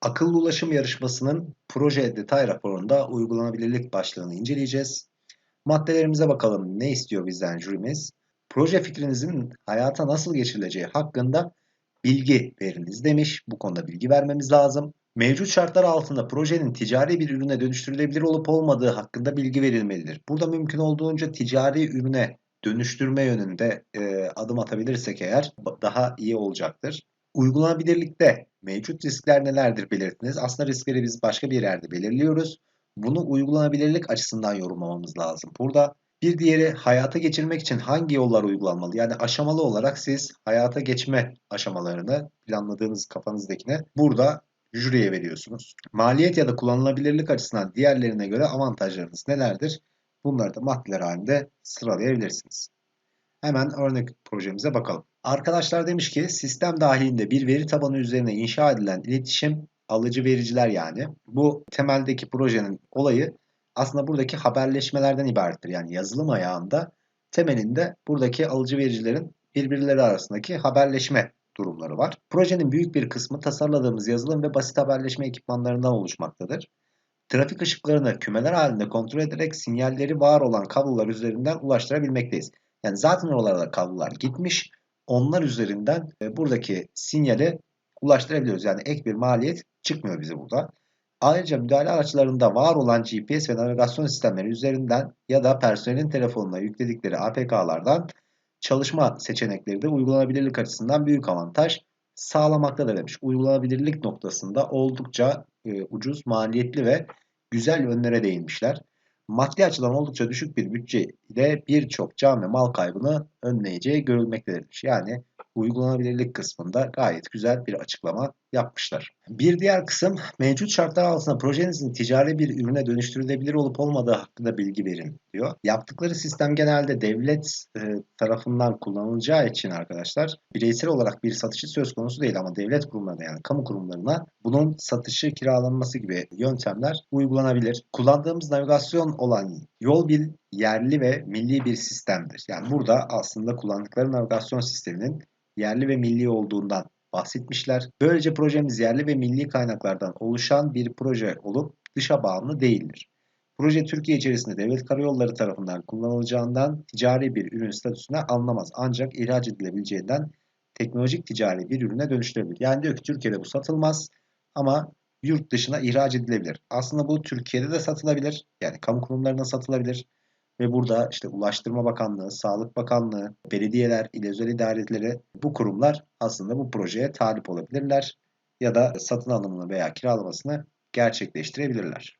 Akıllı ulaşım yarışmasının proje detay raporunda uygulanabilirlik başlığını inceleyeceğiz. Maddelerimize bakalım ne istiyor bizden jürimiz. Proje fikrinizin hayata nasıl geçirileceği hakkında bilgi veriniz demiş. Bu konuda bilgi vermemiz lazım. Mevcut şartlar altında projenin ticari bir ürüne dönüştürülebilir olup olmadığı hakkında bilgi verilmelidir. Burada mümkün olduğunca ticari ürüne dönüştürme yönünde e, adım atabilirsek eğer daha iyi olacaktır. Uygulanabilirlikte mevcut riskler nelerdir belirtiniz. Aslında riskleri biz başka bir yerde belirliyoruz. Bunu uygulanabilirlik açısından yorumlamamız lazım. Burada bir diğeri hayata geçirmek için hangi yollar uygulanmalı? Yani aşamalı olarak siz hayata geçme aşamalarını planladığınız kafanızdakine burada jüriye veriyorsunuz. Maliyet ya da kullanılabilirlik açısından diğerlerine göre avantajlarınız nelerdir? Bunları da maddeler halinde sıralayabilirsiniz. Hemen örnek projemize bakalım. Arkadaşlar demiş ki sistem dahilinde bir veri tabanı üzerine inşa edilen iletişim alıcı vericiler yani. Bu temeldeki projenin olayı aslında buradaki haberleşmelerden ibarettir. Yani yazılım ayağında temelinde buradaki alıcı vericilerin birbirleri arasındaki haberleşme durumları var. Projenin büyük bir kısmı tasarladığımız yazılım ve basit haberleşme ekipmanlarından oluşmaktadır. Trafik ışıklarını kümeler halinde kontrol ederek sinyalleri var olan kablolar üzerinden ulaştırabilmekteyiz. Yani zaten oralarda kablolar gitmiş. Onlar üzerinden e, buradaki sinyali ulaştırabiliyoruz. Yani ek bir maliyet çıkmıyor bize burada. Ayrıca müdahale araçlarında var olan GPS ve navigasyon sistemleri üzerinden ya da personelin telefonuna yükledikleri APK'lardan çalışma seçenekleri de uygulanabilirlik açısından büyük avantaj sağlamaktadır demiş. Uygulanabilirlik noktasında oldukça e, ucuz, maliyetli ve güzel yönlere değinmişler. Maddi açıdan oldukça düşük bir bütçe ile birçok ve mal kaybını önleyeceği görülmektedir. Yani uygulanabilirlik kısmında gayet güzel bir açıklama yapmışlar. Bir diğer kısım mevcut şartlar altında projenizin ticari bir ürüne dönüştürülebilir olup olmadığı hakkında bilgi verin diyor. Yaptıkları sistem genelde devlet e, tarafından kullanılacağı için arkadaşlar bireysel olarak bir satışı söz konusu değil ama devlet kurumlarına yani kamu kurumlarına bunun satışı kiralanması gibi yöntemler uygulanabilir. Kullandığımız navigasyon olan yol bil yerli ve milli bir sistemdir. Yani burada aslında kullandıkları navigasyon sisteminin yerli ve milli olduğundan bahsetmişler. Böylece projemiz yerli ve milli kaynaklardan oluşan bir proje olup dışa bağımlı değildir. Proje Türkiye içerisinde devlet karayolları tarafından kullanılacağından ticari bir ürün statüsüne alınamaz. Ancak ihraç edilebileceğinden teknolojik ticari bir ürüne dönüştürülebilir. Yani diyor ki Türkiye'de bu satılmaz ama yurt dışına ihraç edilebilir. Aslında bu Türkiye'de de satılabilir. Yani kamu kurumlarına satılabilir. Ve burada işte Ulaştırma Bakanlığı, Sağlık Bakanlığı, belediyeler, il özel idareleri bu kurumlar aslında bu projeye talip olabilirler ya da satın alımını veya kiralamasını gerçekleştirebilirler.